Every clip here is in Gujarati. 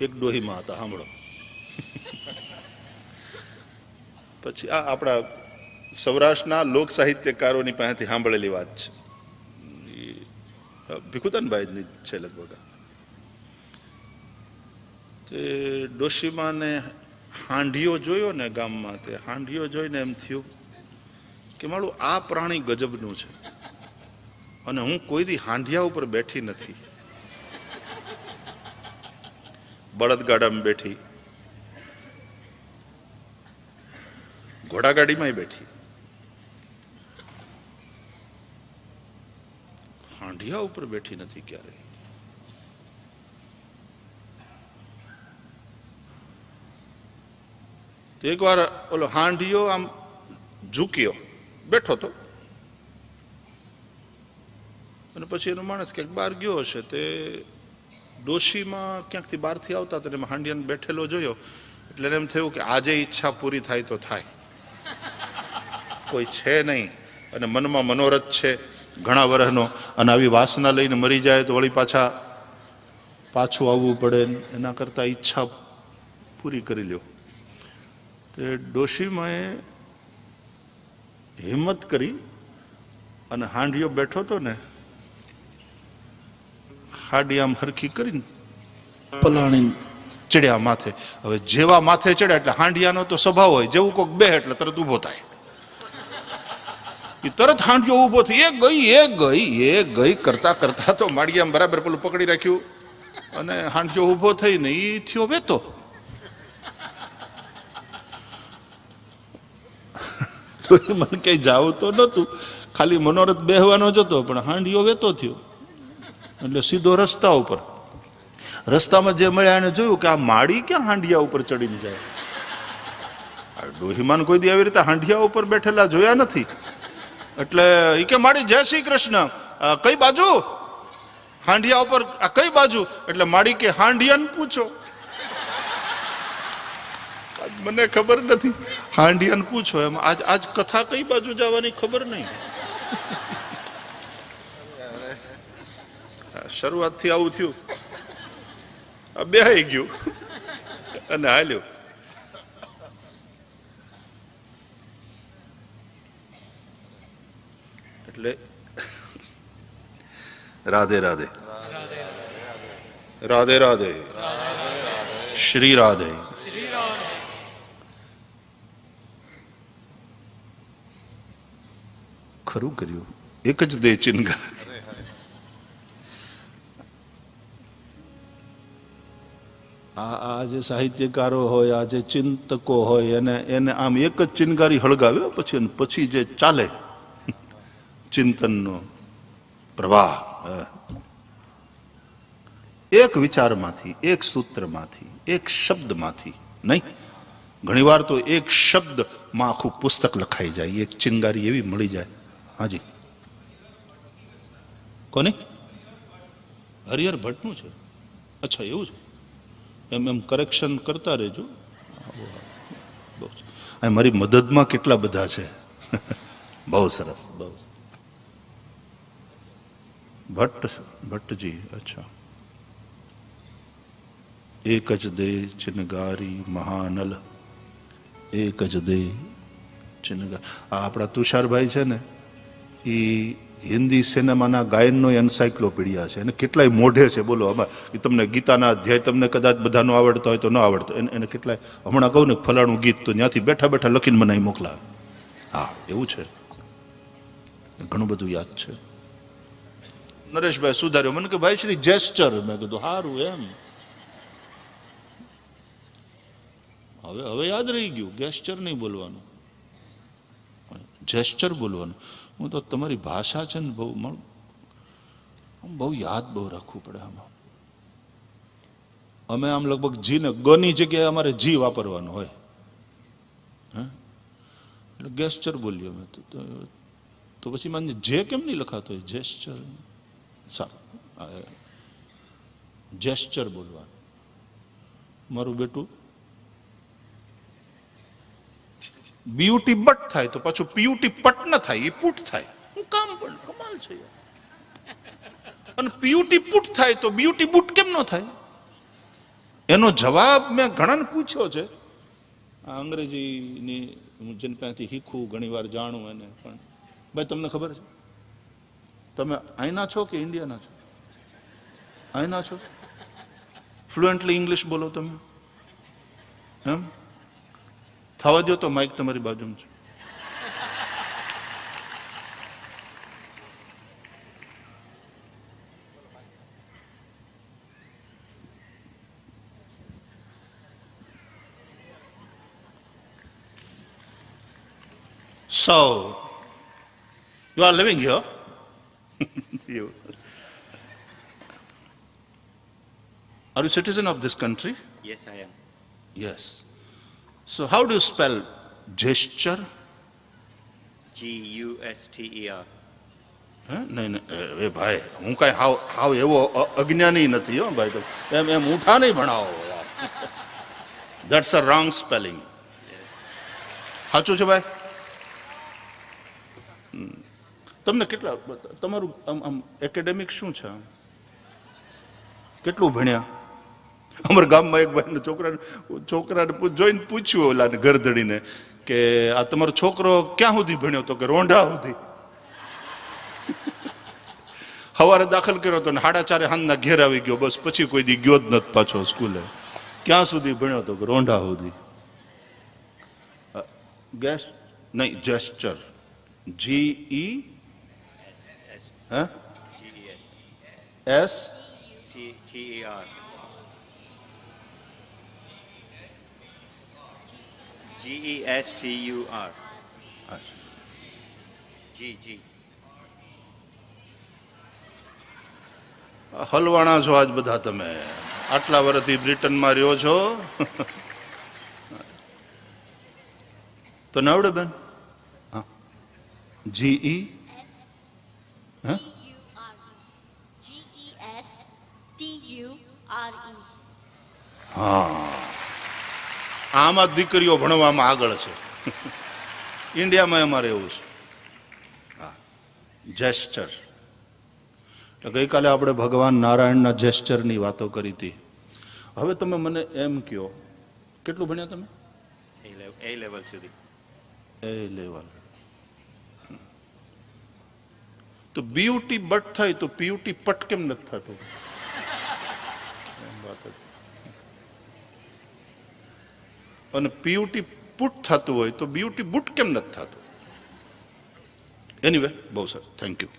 એક ડોહીમાં હતા, સાંભળો. પછી આ આપણા સૌરાષ્ટ્રના લોક સાહિત્યકારોની પાસેથી સાંભળેલી વાત છે. ભીખુદાનભાઈની છે લગભગ. તે ડોશીમાને હાંઢીઓ જોયો ને ગામમાં, તે હાંઢીઓ જોઈને એમ થયું કે મારું આ પ્રાણી ગજબનું છે. અને હું કોઈ દી હાંઢિયા ઉપર બેઠી નથી. બળદગાડામાં બેઠી. ઘોડાગાડીમાં બેઠી. હાંડિયા ઉપર બેઠી નથી ક્યારેય એક એકવાર ઓલો હાંડિયો આમ ઝૂક્યો. બેઠો તો. અને પછી એનો માણસ ક્યાંક બહાર ગયો હશે તે ડોશીમાં ક્યાંકથી બહારથી આવતા તેને એમાં હાંડિયાને બેઠેલો જોયો, એટલે એમ થયું કે આજે ઈચ્છા પૂરી થાય તો થાય. કોઈ છે નહીં. અને મનમાં મનોરથ છે, ઘણા વર્ષનો અને આવી વાસના લઈને મરી જાય તો વળી પાછા પાછું આવવું પડે એના કરતાં ઈચ્છા પૂરી કરી લ્યો. તે ડોશીમાએ હિંમત કરી અને હાંડિયો બેઠો હતો ને હાડી આમ હરખી કરીને પલાણી ચડ્યા માથે. હવે જેવા માથે ચડ્યા એટલે હાંડિયાનો તો સ્વભાવ હોય. જેવું કોક બે એટલે તરત ઊભો થાય. એ તરત હાંડિયો ઊભો થયો એ ગઈ એ ગઈ એ ગઈ. કરતા કરતા તો માળિયામાં બરાબર પેલું પકડી રાખ્યું. અને હાંડિયો ઊભો થઈને એ થયો વેતો. મને કઈ જાવ તો નહોતું. ખાલી મનોરથ બેહવાનો જ હતો પણ હાંડિયો વેતો થયો. એટલે સીધો રસ્તા ઉપર. રસ્તામાં જે મળ્યા એને જોયું કે આ માળી ક્યાં હાંડિયા ઉપર ચડીને જાય? ડોહીમાન કોઈ દી આવી રીતે હાંડિયા ઉપર બેઠેલા જોયા નથી. એટલે એ કે માળી જય શ્રી કૃષ્ણ. કઈ બાજુ? હાંડિયા ઉપર, આ કઈ બાજુ? એટલે માળી કે હાંડિયાને પૂછો. મને ખબર નથી. હાંડિયાને પૂછો એમ. આજ આજ કથા કઈ બાજુ જવાની ખબર નહીં. શરૂઆતથી આવું થયું. આ બેહાઈ ગયું. અને હાલ્યું. એટલે રાધે રાધે. રાધે રાધે. શ્રી રાધે. ખરું કર્યું. એક જ દે ચિનગા આ જે સાહિત્યકારો હોય આ જે ચિંતકો હોય, એને એને આમ એક જ ચિનગારી હળગાવ્યો પછી પછી જે ચાલે, ચિંતનનો પ્રવાહ એક વિચારમાંથી, એક સૂત્રમાંથી, એક શબ્દમાંથી, નહીં? ઘણીવાર તો એક શબ્દમાં આખું પુસ્તક લખાઈ જાય, એક ચિનગારી એવી મળી જાય. હાજી. કોની? હરિહર ભટ્ટનું છે. અચ્છા, એવું છે. એમ એમ કરેક્શન કરતા રહેજો. બહુ મારી મદદમાં કેટલા બધા છે. બહુ સરસ, બહુ ભટ્ટ ભટ્ટજી, અચ્છા. એક જ દે ચિનગારી મહાનલ. એક જ દે ચિનગાર આ આપણા તુષારભાઈ છે ને એ હિન્દી સિનેમાના ગાયનનો એન્સાયક્લોપીડિયા છે. અને કેટલાય મોઢે છે. બોલો, આમાં તમને ગીતાના અધ્યાય તમને કદાચ બધાનો આવડતો હોય તો ન આવડતો. એને એને કેટલાય હમણાં કહું ને ફલાણું ગીત તો ત્યાંથી બેઠા બેઠા લખીને બનાવી મોકલાવે. હા, એવું છે. ઘણું બધું યાદ છે. નરેશભાઈ સુધાર્યો. મને કે ભાઈ શ્રી જેસ્ચર. મેં કીધું સારું એમ. હવે હવે યાદ રહી ગયું. ગેસ્ચર નહીં બોલવાનું. જેસ્ચર બોલવાનું. હું તો તમારી ભાષા છે ને બહુ મળું આમ બહુ યાદ બહુ રાખવું પડે આમાં. અમે આમ લગભગ જી ને ગની જગ્યાએ અમારે જી વાપરવાનું હોય. હે? એટલે ગેસ્ચર બોલીએ અમે તો પછી મને જે કેમ નહીં લખાતો હોય જેસ્ચર સારું જેસ્ચર બોલવાનું. મારું બેટું બીયુટી બટ થાય તો પાછું પીયુટી પટ ન થાય, એ પુટ થાય. હું કામ પણ કમાલ છે. અને પીયુટી પુટ થાય તો બીયુટી બુટ કેમ ન થાય? એનો જવાબ મેં ઘણાને પૂછ્યો છે. આ અંગ્રેજીની હું જેને ત્યાંથી શીખું ઘણી વાર જાણું એને, પણ ભાઈ, તમને ખબર છે? તમે અહીંના છો કે ઇન્ડિયાના છો? અહીંના છો? ફ્લુએન્ટલી ઇંગ્લિશ બોલો તમે. એમ? થવા દો તો માઇક તમારી બાજુમાં છે So, you are living here. you. Are you citizen of this country? Yes, I am. Yes. So, how do you spell gesture? G U S T E R. નહીં નહીં એ- ભાઈ હું કાંઈ હાવ હાવ એવો અજ્ઞાની નથી હો ભાઈ એમ એમ ઉઠા નહીં ભણાવો દેટ્સ અ રોંગ સ્પેલિંગ સાચું છે ભાઈ તમને કેટલા તમારું આમ આમ એકેડેમિક શું છે? કેટલું ભણ્યા? અમારા ગામમાં એક ભાઈને છોકરાને છોકરાને જોઈને પૂછ્યું ઓલાને ગરદડીને કે આ તમારો છોકરો ક્યાં સુધી ભણ્યો તો કે રોંઢા સુધી. સવારે દાખલ કર્યો તો ને સાડા ચારે હાંજના ઘેર આવી ગયો. બસ પછી કોઈ દી ગયો જ નથી પાછો સ્કૂલે. ક્યાં સુધી ભણ્યો તો કે રોંઢા સુધી. ગેસ નહીં gesture. G E S T T E G E S T U R. G G. હલવાણા છો આજ બધા તમે. આટલા વર્ષથી બ્રિટનમાં રહ્યો છો. તો નવડે બેન? હા. જી ઈ હે? G S T U R. આમાં દીકરીઓ ભણવામાં આગળ છે. ઇન્ડિયામાં અમારે એવું છે. હા જેસ્ચર એટલે ગઈકાલે આપણે ભગવાન નારાયણના જેસ્ચરની વાતો કરી હતી. હવે તમે મને એમ કહો કેટલું ભણ્યા તમે? એ લેવલ સુધી. એ લેવલ તો બ્યુટી બટ થાય તો પીયુટી પટ કેમ નથી થતું એમ વાત હતી. અને પીયુટી પુટ થતું હોય તો બીયુટી બુટ કેમ નથી થતું? એનીવે બહુ sir thank you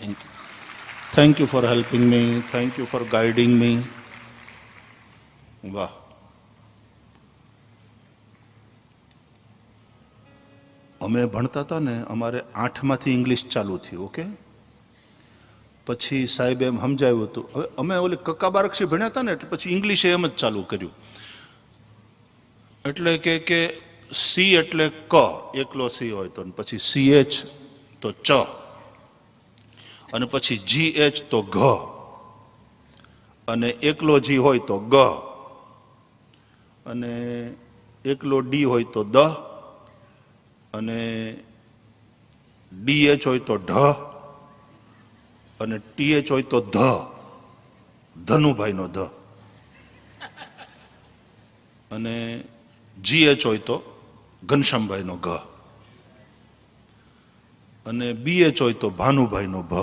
thank you thank you for helping me thank you for guiding me વાહ. અમે ભણતા હતા ને અમારે આઠમાંથી ઇંગ્લિશ ચાલુ થયું ઓકે પછી સાહેબ એમ સમજાવ્યું હતું હવે અમે ઓલી કક્કા બારક્ષી ભણ્યા હતા ને એટલે પછી ઇંગ્લિશે એમ જ ચાલુ કર્યું. એટલે કે કે સી એટલે ક, એકલો સી હોય તો પછી સી એચ તો ચ. અને પછી જી એચ તો ઘ. અને એકલો જી હોય તો ગ. અને એકલો ડી હોય તો દ. અને ડી એચ હોય તો ઢ. અને ટી એચ હોય તો ધ. ધનુભાઈનો ધ. અને જીએચ હોય તો ઘનશ્યામભાઈનો ઘ. અને બીએચ હોય તો ભાનુભાઈનો ભ.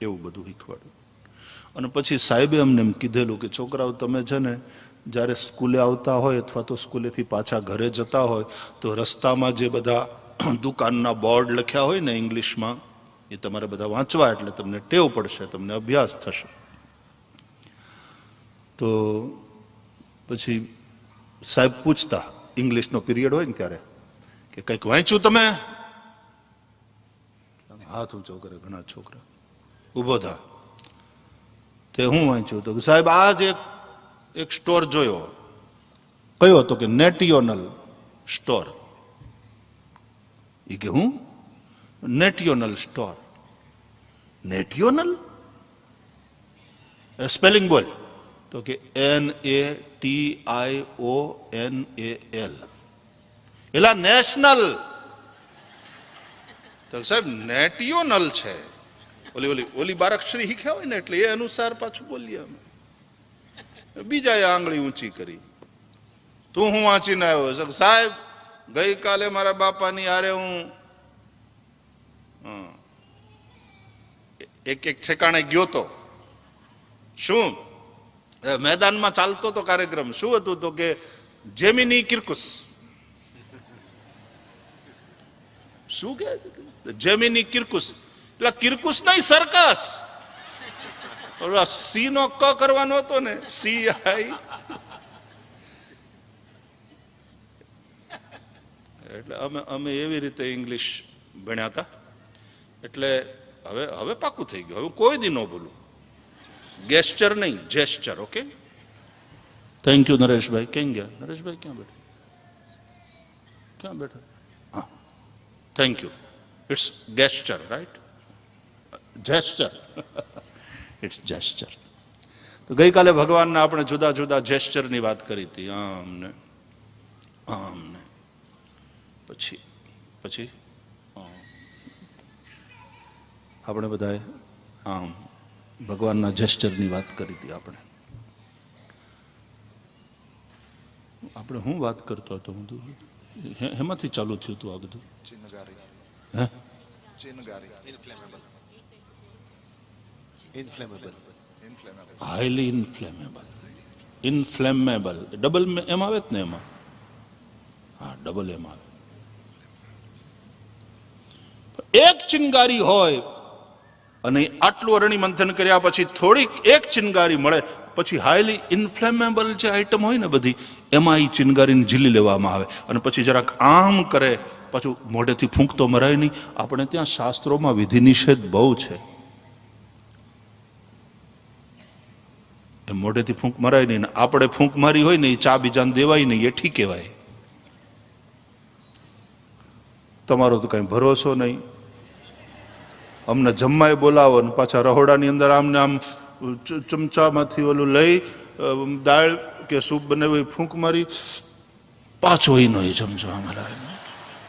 એવું બધું શીખવાડ્યું. અને પછી સાહેબે અમને એમ કીધેલું કે, છોકરાઓ, તમે છે ને, જ્યારે સ્કૂલે આવતા હોય અથવા તો સ્કૂલેથી પાછા ઘરે જતા હોય, તો રસ્તામાં જે બધા દુકાનના બોર્ડ લખ્યા હોય ને ઇંગ્લિશમાં, એ તમારે બધા વાંચવા, એટલે તમને ટેવ પડશે, તમને અભ્યાસ થશે. તો પછી સાહેબ પૂછતા ઇંગ્લિશનો પીરિયડ હોય ને ત્યારે? કે કંઈક વાંચ્યું તમે? હાથ ઊંચો કરે ઘણા છોકરા. ઊભો થા. તે હું વાંચ્યું તો કે, સાહેબ આ જ એક એક સ્ટોર જોયો. કયો હતો કે નેટિયોનલ સ્ટોર એ કે, હું? નેટિયોનલ સ્ટોર નેટિયોનલ સ્પેલિંગ બોલ. તો કે N A T I O N A L એલા નેશનલ. તો સાહેબ, નેટિયોનલ છે. ઓલી ઓલી ઓલી બારકશ્રી શીખ્યા હોય ને એટલે એ અનુસાર પાછું બોલીએ અમે. બીજાએ આંગળી ઊંચી કરી. તું હું વાંચીને આવ્યો સાહેબ, ગઈકાલે મારા બાપાની આરે હું એક એક ઠેકાણે ગયો તો. શું? મેદાનમાં ચાલતો તો કાર્યક્રમ. શું હતું તો કે જેમિની કિરકુસ. શું કે? જેમિની કિરકુસ. એટલે કિરકુસ નહીં, સરકસ. સી નો ક કરવાનો હતો ને, સી આઈ. એટલે અમે અમે એવી રીતે ઇંગ્લિશ ભણ્યા હતા. એટલે હવે હવે પાકું થઈ ગયું. હવે કોઈ દી ન બોલું ગેસ્ચર નહીં gesture okay thank you Nareshbhai ક્યાં ગયા નરેશભાઈ ક્યાં બેઠા ક્યાં બેઠા હા thank you it's gesture right gesture it's gesture તો ગઈકાલે ભગવાનના આપણે જુદા જુદા જેસ્ચરની વાત કરી હતી આમ ને આમ ને પછી પછી આમ. આપણે બધાએ આમ ભગવાનના જેસ્ચરની વાત કરી હતી આપણે. આપણે હું વાત કરતો હતો? હું તો હે- હેમાંથી ચાલુ થયું હતું આ બધું? હાઈલી ઇન્ફ્લેમેબલ ઇન્ફ્લેમેબલ ડબલ એમ આવે જ ને એમાં? હા ડબલ એમ આવે. એક ચિનગારી હોય અને આટલું અરણી મંથન કર્યા પછી થોડીક એક ચિનગારી મળે, પછી હાઈલી ઇન્ફ્લેમેબલ જે આઈટમ હોય ને બધી, એમાં એ ચિનગારીને ઝીલી લેવામાં આવે. અને પછી જરાક આમ કરે, પાછું મોઢેથી ફૂંક તો મરાય નહીં. આપણે ત્યાં શાસ્ત્રોમાં વિધિ નિષેધ બહુ છે. એ મોઢેથી ફૂંક મરાય નહીં આપણે ફૂંક મારી હોય ને એ ચા બીજાને દેવાય નહીં, એ ઠીક કહેવાય. તમારો તો કઈ ભરોસો નહીં. અમને જમવાય બોલાવો ને પાછા રહોડાની અંદર આમને આમ ચમચામાંથી ઓલું લઈ દાળ કે સૂપ બનાવી ફૂંક મારી. પાછો એનો એ ચમચો અમારા.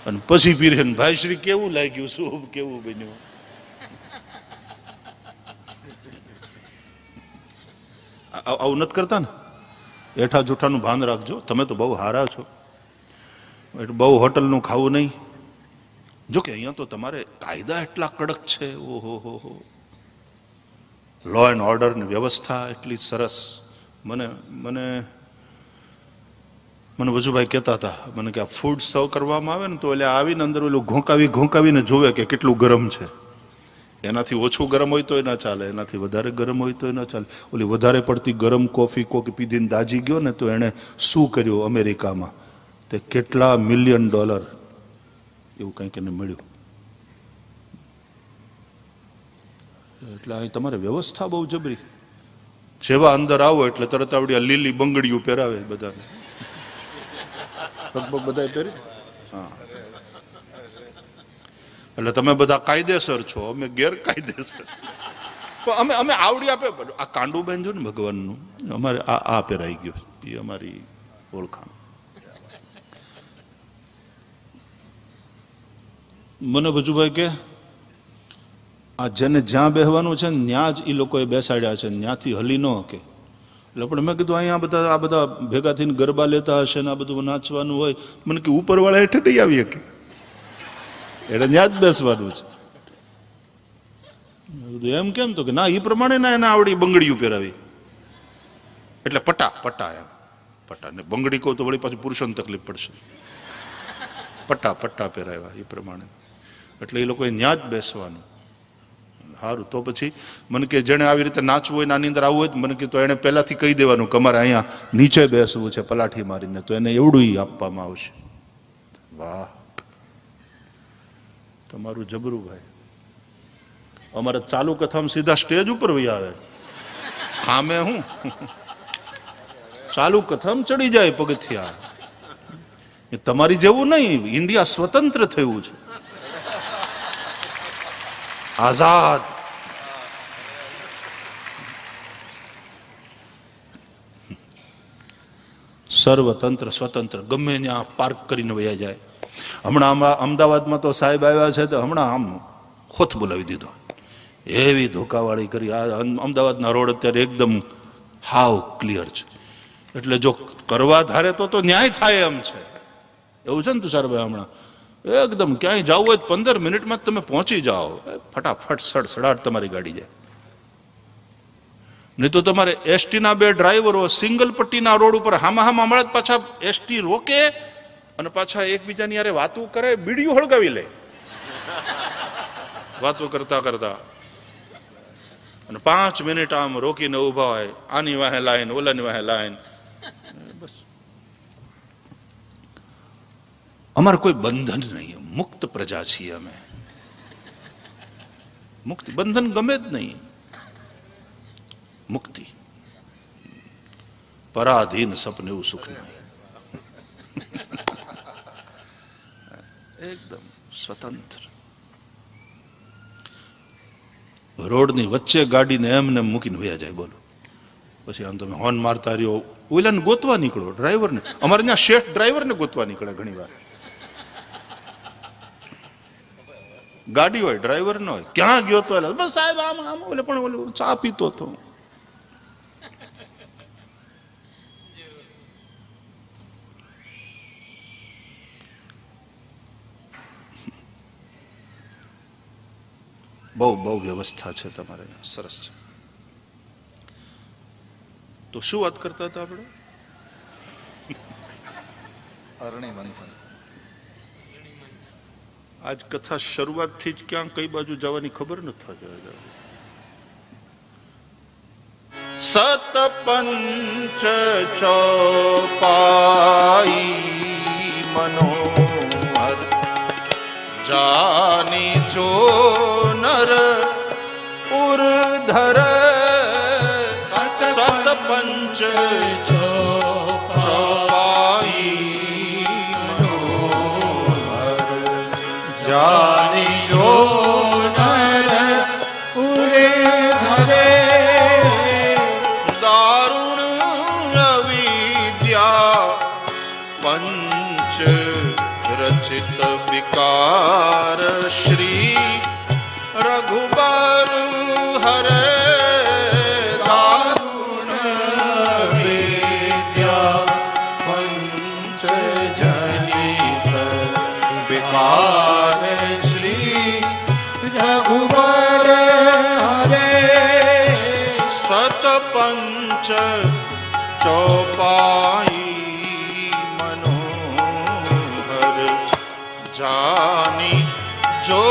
અને પછી પીરે ભાઈ શ્રી, કેવું લાગ્યું? સૂપ કેવું બન્યું? આવું નથી કરતા ને? એઠા જૂઠાનું ભાન રાખજો. તમે તો બહુ હારા છો. એટલે બહુ હોટલનું ખાવું નહીં. જો કે અહીંયા તો તમારે કાયદા એટલા કડક છે, ઓહો, હો હો. લો એન્ડ ઓર્ડરની વ્યવસ્થા એટલી સરસ. મને મને મને વજુભાઈ કહેતા હતા, મને કે આ ફૂડ સર્વ કરવામાં આવે ને તો એટલે આવીને અંદર ઓલું ઘોંકાવી, ઘોંકાવીને જોવે કે કેટલું ગરમ છે. એનાથી ઓછું ગરમ હોય તોય ના ચાલે, એનાથી વધારે ગરમ હોય તોય ના ચાલે. ઓલી વધારે પડતી ગરમ કોફી કોક પીધીને દાજી ગયો ને તો એણે શું કર્યું અમેરિકામાં? તે કેટલા મિલિયન ડોલર એવું કંઈક એને મળ્યું. એટલે અહીં તમારે વ્યવસ્થા બહુ જબરી. જેવા અંદર આવો એટલે તરત આવડી લીલી બંગડીઓ પહેરાવે બધાને. લગભગ બધા પહેરી? હા. એટલે તમે બધા કાયદેસર છો, અમે ગેરકાયદેસર. અમે અમે આવડી આપે, આ કાંડુબેન જો ને ભગવાનનું, અમારે આ આ પહેરાઈ ગયો, એ અમારી ઓળખાણ. મને ભજુભાઈ કે, આ જેને જ્યાં બેહવાનું છે ત્યાં જ એ લોકોએ બેસાડ્યા છે ત્યાંથી હલી ન કે એટલે પણ મેં કીધું, અહીંયા બધા, આ બધા ભેગા થઈને ગરબા લેતા હશે ને આ બધું નાચવાનું હોય. મને કે, ઉપરવાળા હેઠે નહીં આવી શકે એટલે ત્યાં જ બેસવાનું છે. એમ કેમ તો કે, ના એ પ્રમાણે ના એને આવડી બંગડીઓ પહેરાવી. એટલે પટા પટા એમ. પટા ને બંગડી કહું તો વળી પાછું પુરુષોને તકલીફ પડશે. પટ્ટા પટ્ટા પહેરાવ્યા એ પ્રમાણે. એટલે એ લોકોએ ત્યાં જ બેસવાનું. સારું તો પછી મને કે જેણે આવી રીતે નાચવું હોય નાની અંદર આવવું હોય મને કે તો એણે પહેલાથી કહી દેવાનું કે અમારે અહીંયા નીચે બેસવું છે, પલાઠી મારીને. તો એને એવડું આપવામાં આવશે. વાહ. તમારું જબરું ભાઈ. અમારે ચાલુ કથામાં સીધા સ્ટેજ ઉપર વહી આવે. ખામે હું? ચાલુ કથમ ચડી જાય પગથિયા. તમારી જેવું નહીં, ઇન્ડિયા સ્વતંત્ર થયું છે. આઝાદ સર્વતંત્ર સ્વતંત્ર ગમે ત્યાં પાર્ક કરીને વયા જાય. હમણાં અમદાવાદમાં તો સાહેબ આવ્યા છે તો હમણાં આમ ખોથ બોલાવી દીધો. એવી ધોકાવાળી કરી. આ અમદાવાદના રોડ અત્યારે એકદમ હાવ ક્લિયર છે. એટલે જો કરવા ધારે તો તો ન્યાય થાય એમ છે. એવું છે ને તુષારભાઈ હમણાં? એકદમ ક્યાંય જવું હોય પંદર મિનિટમાં તમે પહોંચી જાઓ. ફટાફટ ફટાફટ સડસડાટ તમારી ગાડી જાય. નહીં તો તમારે એસટીના બે ડ્રાઈવરો સિંગલ પટ્ટીના રોડ ઉપર હામા હામા જ પાછા એસટી રોકે અને પાછા એકબીજાની યારે વાતો કરે, બીડીયું હળગાવી લે. વાતો કરતા કરતા. અને પાંચ મિનિટ આમ રોકીને ઊભા હોય, આની વાહે લાઈન, ઓલાની વાહે લાઈન. બસ અમારે કોઈ બંધન નહીં મુક્ત પ્રજા છીએ અમે મુક્તિ બંધન ગમે જ નહીં મુક્તિ પરાધીન સપને એવું સુખ નહીં એકદમ સ્વતંત્ર રોડની વચ્ચે ગાડીને એમને મૂકીને વયા જાય બોલો પછી આમ તમે હોર્ન મારતા રહ્યો ઓલાને ગોતવા નીકળો ડ્રાઈવરને અમારે ત્યાં શેઠ ડ્રાઈવરને ગોતવા નીકળે ઘણી વાર ગાડી હોય ડ્રાઈવર ન હોય, ક્યાં ગયો તો એટલે બસ સાહેબ, આમ આમ, ઓલે પણ ઓલું ચા પીતો હતો. બહુ બહુ વ્યવસ્થા છે તમારે. સરસ છે. તો શું વાત કરતા હતા આપણે? અરણી મંથન આજ કથા શરૂઆતથી જ ક્યાં કઈ બાજુ જવાની ખબર નથી થતી સત પંચ ચોપાઈ મનોહર જાની જો નર ઉર્ધર સત પંચ રચિત વિકાર શ્રી જાની જો